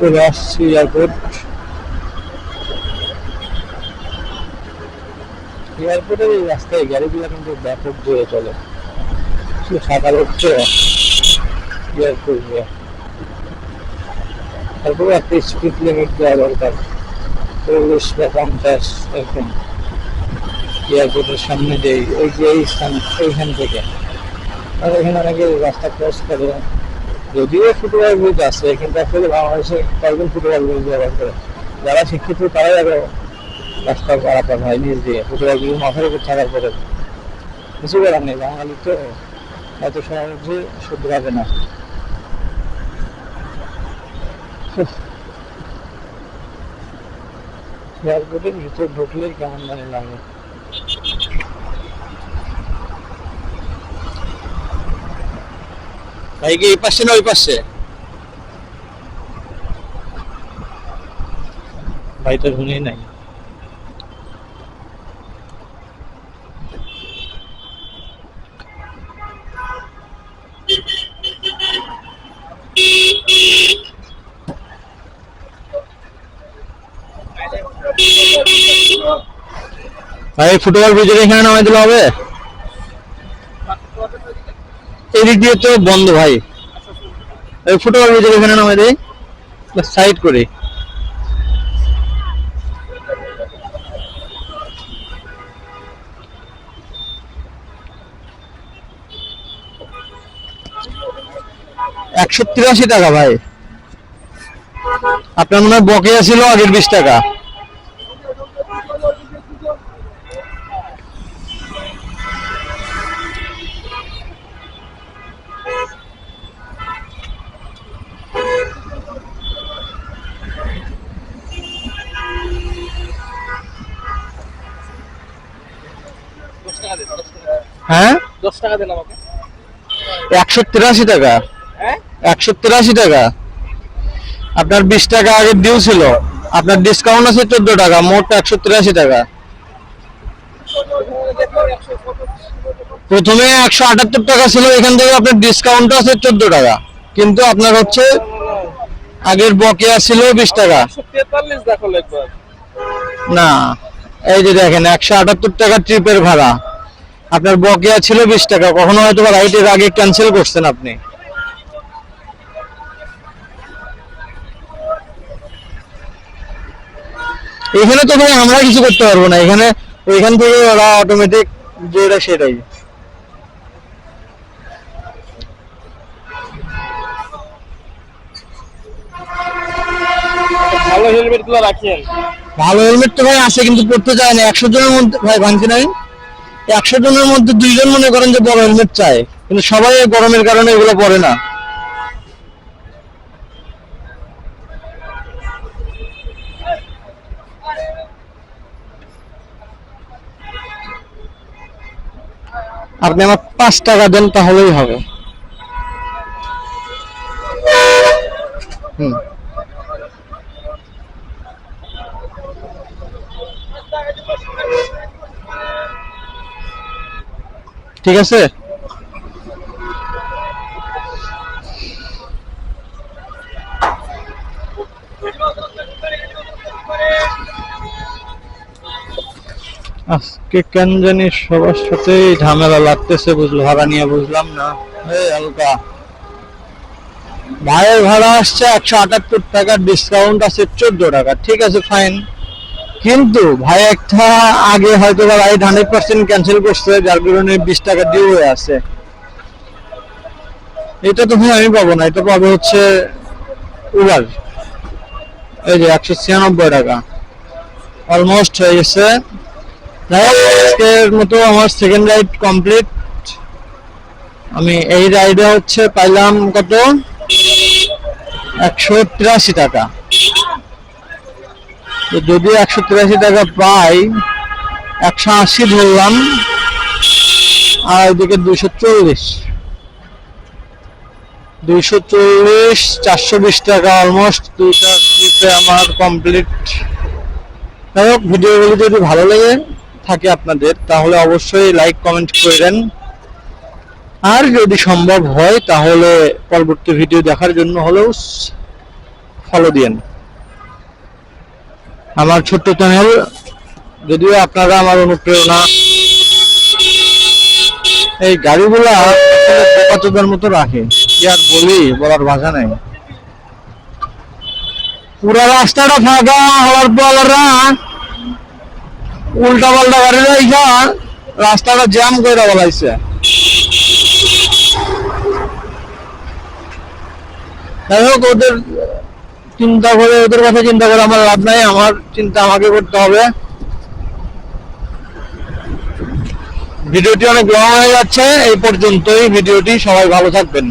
চলে আসছি এয়ারপোর্ট। এয়ারপোর্টের এই রাস্তায় গাড়িগুলো কিন্তু ব্যাপক জোরে চলে। শুধু সকাল হচ্ছে এয়ারপোর্ট। তারপরে একটা স্পিড লিমিট দেওয়া দরকার। চল্লিশ বা পঞ্চাশ এরকম। এয়ারপোর্টের সামনে যে ওই যে এই স্থান এইখান থেকে। আর এখানে অনেকে রাস্তা ক্রস করে। যদিও ফুটবল ব্রিজ আছে, কিন্তু আসলে বাংলাদেশে কয়েকজন ফুটবল ব্রিজ ব্যবহার করে। যারা শিক্ষিত, তারাই আরও রাস্তা পারাপার হয় নিজ দিয়ে ফুটবল ব্রিজ মাথার উপর থাকার পরে। কিছু করার নেই, বাঙালি তো এত সহজে শুধরাবে না। এয়ারপোর্টের ঢুকলেই কেমন জানি লাগে। ভাই কি এই পাশে না ওই পাশে? ভাই তো শুনেই নাই। ভাই ফুটবল ব্রিজের এখানে নামাই দিলে হবে? এদিক দিয়ে তো বন্ধ ভাই। ফুটবল ব্রিজের এখানে নামাই দেই সাইড করে। একশো তিরাশি টাকা ভাই। আপনার মনে হয় বকেয়া ছিল আগের বিশ টাকা। হ্যাঁ? দশ টাকা দেন আমাকে। একশো তিরাশি টাকা। হ্যাঁ? একশো তিরাশি টাকা। আপনার বিশ টাকা আগের ডিউ ছিল। আপনার ডিসকাউন্ট আছে চোদ্দ টাকা মোট একশো তিরাশি টাকা। প্রথমে একশো আটাত্তর টাকা ছিল এখান থেকে আপনার ডিসকাউন্ট আছে চোদ্দ টাকা। কিন্তু আপনার হচ্ছে আগের বকেয়া ছিল বিশ টাকা। না এই যে দেখেন একশো আটাত্তর টাকা ট্রিপের ভাড়া। আপনার বকেয়া ছিল বিশ টাকা। কখনো হয়তো রাইটের আগে ক্যান্সেল করছেন আপনি। এখানে তো ভাই আমরা কিছু করতে পারব না। এখানে ওইখান থেকে ওরা অটোমেটিক যেটা সেটাই। ভালো হেলমেটগুলো রাখেন। ভালো হেলমেট তো ভাই আছে কিন্তু পড়তে চায় না। একশো জনের মধ্যে ভাই ভাঙছি নাই একশো জনের মধ্যে দুইজন মনে করেন যে বড় হেলমেট চায়, কিন্তু সবাই গরমের কারণে এগুলো পরে না। আপনি আমার পাঁচ টাকা দেন, তাহলেই হবে। ঠিক আছে? আজকে কেন জানি সবার সাথে ঝামেলা লাগতেছে, বুঝলো, ভাড়া নিয়ে বুঝলাম না। হালকা। ভাইয়ের ভাড়া আসছে একশো আটাত্তর টাকা ডিসকাউন্ট আছে চোদ্দ টাকা। ঠিক আছে ফাইন কিন্তু ভাই, একটা আগে হয়তো বা হান্ড্রেড পার্সেন্ট ক্যান্সেল করছে, যার কারণে বিশ টাকা ডিউ হয়ে আছে। এটা তো ভাই আমি পাবো না, এটা পাবো হচ্ছে উবার এই যে একশো ছিয়ানব্বই টাকা। অলমোস্ট হয়ে গেছে। আজকের মতো আমার সেকেন্ড রাইড কমপ্লিট আমি এই রাইডে হচ্ছে পাইলাম কত? একশো তিরাশি টাকা। যদি একশো তিরাশি টাকা পাই, একশো আশি ধরলাম, আর ওইদিকে দুশো চল্লিশ। দুইশো চল্লিশ, চারশো বিশ টাকা অলমোস্ট দুইটা ট্রিপে আমার কমপ্লিট যাই হোক, ভিডিওগুলো যদি ভালো লেগে থাকে আপনাদের, তাহলে অবশ্যই লাইক কমেন্ট করেন। আর যদি সম্ভব হয়, তাহলে পরবর্তী ভিডিও দেখার জন্য হলেও ফলো দিয়েন। আমার ছোট্ট চ্যানেল যদিও আপনারা আমার অনুপ্রেরণা। এই গাড়িগুলা কতদের মতো রাখে, কি আর বলি, বলার ভাষা নাই। পুরা রাস্তাটা ফাঁকা হওয়ার পরেরা উল্টা পাল্টা গাড়ি রাইখা, রাস্তাটা জ্যাম করে বলাইছে। যাই হোক, ওদের চিন্তা করে, ওদের কথা চিন্তা করে আমার লাভ নাই, আমার চিন্তা আমাকে করতে হবে। ভিডিওটি অনেক লং হয়ে যাচ্ছে, এই পর্যন্তই। ভিডিওটি সবাই ভালো থাকবেন।